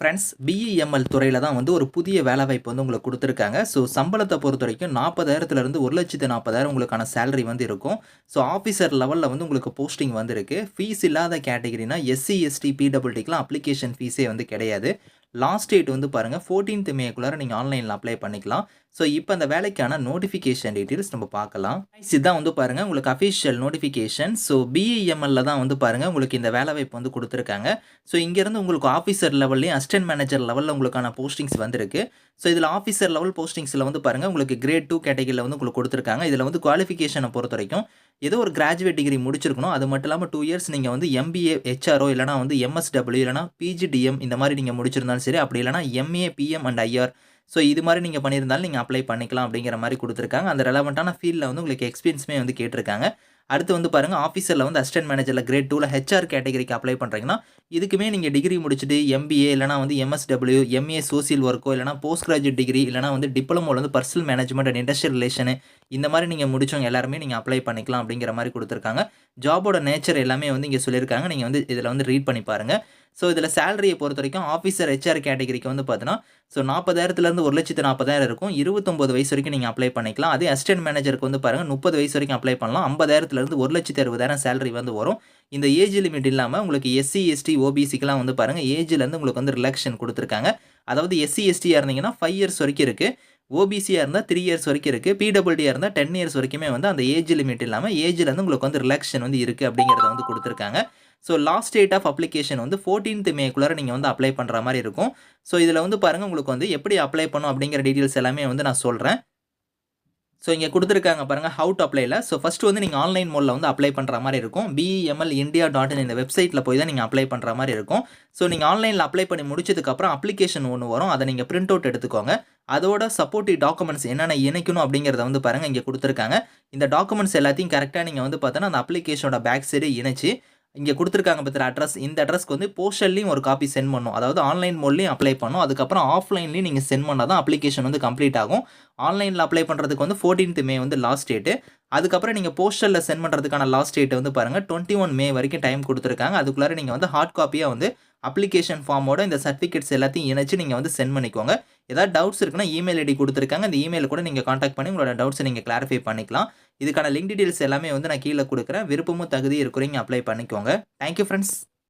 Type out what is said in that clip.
Friends BEML துறையில் தான் வந்து ஒரு புதிய வேலைவாய்ப்பு வந்து உங்களுக்கு கொடுத்துருக்காங்க. ஸோ சம்பளத்தை பொறுத்த வரைக்கும் நாற்பதாயிரத்துலேருந்து ஒரு லட்சத்து நாற்பதாயிரம் உங்களுக்கான சேலரி வந்து இருக்கும். ஸோ ஆஃபீஸர் லெவலில் வந்து உங்களுக்கு போஸ்டிங் வந்துருக்கு. ஃபீஸ் இல்லாத கேட்டகரினா எஸ்சி எஸ்டி பிடபிள்டிக்கெலாம் அப்ளிகேஷன் ஃபீஸே வந்து கிடையாது. லாஸ்ட் டேட் வந்து பாருங்கள் ஃபோர்டீன்த் மேக்குள்ளார நீங்கள் ஆன்லைனில் அப்ளை பண்ணிக்கலாம். ஸோ இப்போ அந்த வேலைக்கான நோட்டிஃபிகேஷன் டீட்டெயில்ஸ் நம்ம பார்க்கலாம். இதுதான் வந்து பாருங்கள் உங்களுக்கு அஃபிஷியல் நோட்டிஃபிகேஷன் ஸோ பிஇஎம்எல்ல தான் வந்து பாருங்கள் உங்களுக்கு இந்த வேலைவாய்ப்பு வந்து கொடுத்துருக்காங்க. ஸோ இங்கேருந்து உங்களுக்கு ஆஃபீஸர் லெவல்லையும் அசிஸ்டன்ட் மேனேஜர் லெவலில் உங்களுக்கான போஸ்டிங்ஸ் வந்திருக்கு. ஸோ இதில் ஆஃபீஸர் லெவல் போஸ்டிங்ஸில் வந்து பாருங்கள் உங்களுக்கு கிரேட் டூ கேட்டகரியில் வந்து உங்களுக்கு கொடுத்துருக்காங்க. இதில் வந்து குவாலிஃபிகேஷனை பொறுத்த வரைக்கும் ஏதோ ஒரு கிராஜுவேட் டிகிரி முடிச்சிருக்கணும். அது மட்டும் இல்லாமல் டூ இயர்ஸ் நீங்கள் வந்து எம்பிஏ ஹெச்ஆர்ஓ இல்லைனா வந்து எம்எஸ்டபிள்யூ இல்லைனா பிஜிடிஎம் இந்த மாதிரி நீங்கள் முடிச்சிருந்தாலும் சரி அப்படி இல்லைனா MA PM and IR so இது மாதிரி நீங்கள் பண்ணியிருந்தாலும் நீங்கள் அப்ளை பண்ணிக்கலாம் அப்படிங்கிற மாதிரி கொடுத்துருக்காங்க. அந்த ரெலவெண்ட்டான ஃபீல்டில் வந்து உங்களுக்கு எக்ஸ்பீரியன்ஸுமே வந்து கேட்டிருக்காங்க. அடுத்து வந்து பாருங்கள் ஆஃபீஸரில் வந்து அசிஸ்டன்ட் மேனேஜரில் கிரேட் டூவில் ஹெச்ஆர் கேட்டகரிக்கு அப்ளை பண்ணுறீங்கன்னா இதுக்குமே நீங்கள் டிகிரி முடிச்சுட்டு எம்பிஏ இல்லைனா வந்து எம்எஸ்டபிள்யூ எம்ஏ சோசியல் ஒர்க்கோ இல்லைனா போஸ்ட் கிராஜுவேட் டிகிரி இல்லைனா வந்து டிப்ளமோவில் வந்து personnel management and industrial relation இந்த மாதிரி நீங்கள் முடிச்சவங்க எல்லாருமே நீங்கள் அப்ளை பண்ணிக்கலாம் அப்படிங்கிற மாதிரி கொடுத்துருக்காங்க. ஜாபோட நேச்சர் எல்லாமே வந்து இங்கே சொல்லியிருக்காங்க. நீங்கள் வந்து இதில் வந்து ரீட் பண்ணி பாருங்கள் ஸோ இதில் சேலரியை பொறுத்த வரைக்கும் ஆஃபீஸர் ஹெச்ஆர் கேட்டகரிக்கு வந்து பார்த்தீங்கன்னா ஸோ நாற்பதாயிரத்துலேருந்து ஒரு லட்சத்து நாற்பதாயிரம் இருக்கும். இருபத்தொம்பது வயசு வரைக்கும் நீங்கள் அப்ளை பண்ணிக்கலாம். அதே அசிஸ்டன்ட் மேனேஜருக்கு வந்து பாருங்கள் முப்பது வயசு வரைக்கும் அப்ளை பண்ணலாம். ஐம்பதாயிரத்துலேருந்து ஒரு லட்சத்து அறுபதாயிரம் சேலரி வந்து வரும். இந்த ஏஜ் லிமிட் இல்லாமல் உங்களுக்கு எஸ்சி எஸ்டி ஓபிசிக்கெலாம் வந்து பாருங்கள் ஏஜ்லேருந்து உங்களுக்கு வந்து ரிலாக்ஷன் கொடுத்துருக்காங்க. அதாவது எஸ்சி எஸ்டியாக இருந்தீங்கன்னா ஃபைவ் இயர்ஸ் வரைக்கும் இருக்குது ஓபிசியாக இருந்தால் த்ரீ இயர்ஸ் வரைக்கும் இருக்குது பிடபிள்டியாக இருந்தால் டென் இயர்ஸ் வரைக்குமே வந்து அந்த ஏஜ் லிமிட் இல்லாமல் ஏஜ்லேருந்து உங்களுக்கு வந்து ரிலாக்ஷன் வந்து இருக்குது அப்படிங்கிறத வந்து கொடுத்துருக்காங்க. So last date of application வந்து ஃபோர்டீன்த் மேக்குள்ளார நீங்கள் வந்து அப்ளை பண்ணுற மாதிரி இருக்கும். ஸோ இதில் வந்து பாருங்கள் உங்களுக்கு வந்து எப்படி அப்ளை பண்ணும் அப்படிங்கிற டீட்டெயில்ஸ் எல்லாமே வந்து நான் சொல்கிறேன் ஸோ இங்கே கொடுத்துருக்காங்க பாருங்கள் ஹவு டு அப்ளைல ஸோ ஃபஸ்ட்டு வந்து நீங்கள் ஆன்லைன் மோடில் வந்து அப்ளை பண்ணுற மாதிரி இருக்கும். பிஎம்எல் இந்தியா டாட் இன் இந்த வெப்சைட்டில் போய் தான் நீங்கள் அப்ளை பண்ணுற மாதிரி இருக்கும். ஸோ நீங்கள் ஆன்லைனில் அப்ளை பண்ணி முடிச்சதுக்கப்புறம் அப்ளிகேஷன் ஒன்று வரும். அதை நீங்கள் பிரிண்ட் அவுட் எடுத்துக்கோங்க. அதோட சப்போர்ட்டிவ் டாக்குமெண்ட்ஸ் என்னென்ன இணைக்கணும் அப்படிங்கிறத வந்து பாருங்கள் இங்கே கொடுத்துருக்காங்க. இந்த டாக்குமெண்ட்ஸ் எல்லாத்தையும் கரெக்டாக நீங்கள் வந்து பார்த்தோன்னா அந்த அப்ளிகேஷனோட பேக் சைடு இணைச்சி இங்கே கொடுத்துருக்காங்க பத்திர அட்ரஸ் இந்த அட்ரஸ்க்கு வந்து போஸ்டல்லையும் ஒரு காப்பி சென்ட் பண்ணும். அதாவது ஆன்லைன் மோட்லையும் அப்ளை பண்ணும். அதுக்கப்புறம் ஆஃப்லைன்லையும் நீங்கள் சென்ட் பண்ணால் தான் அப்ளிகேஷன் வந்து கம்ப்ளீட் ஆகும். ஆன்லைனில் அப்ளை பண்ணுறதுக்கு வந்து ஃபோர்டீன்த் மே வந்து லாஸ்ட் டேட்டு அதுக்கப்புறம் நீங்கள் போஸ்டலில் சென்ட் பண்ணுறதுக்கான லாஸ்ட் டேட் வந்து பாருங்கள் டுவெண்ட்டி ஒன் மே வரைக்கும் டைம் கொடுத்துருக்காங்க. அதுக்குள்ளார நீங்கள் வந்து ஹார்ட் காப்பியாக வந்து அப்ளிகேஷன் ஃபார்மோட இந்த சர்டிஃபிகேட்ஸ் எல்லாத்தையும் இணைச்சி நீங்கள் வந்து சென்ட் பண்ணிக்கோங்க. ஏதாவது டவுட்ஸ் இருக்குன்னா இமெயில் ஐடி கொடுத்துருக்காங்க. இந்த இமெயில் கூட நீங்கள் காண்டாக்ட் பண்ணி உங்களோட டவுட்ஸை நீங்கள் கிளாரிஃபை பண்ணிக்கலாம். இதுக்கான லிங்க் டீடைல்ஸ் எல்லாமே வந்து நான் கீழே கொடுக்குறேன். விருப்பமும் தகுதி இருக்கிறீங்க அப்ளை பண்ணிக்கோங்க. Thank you friends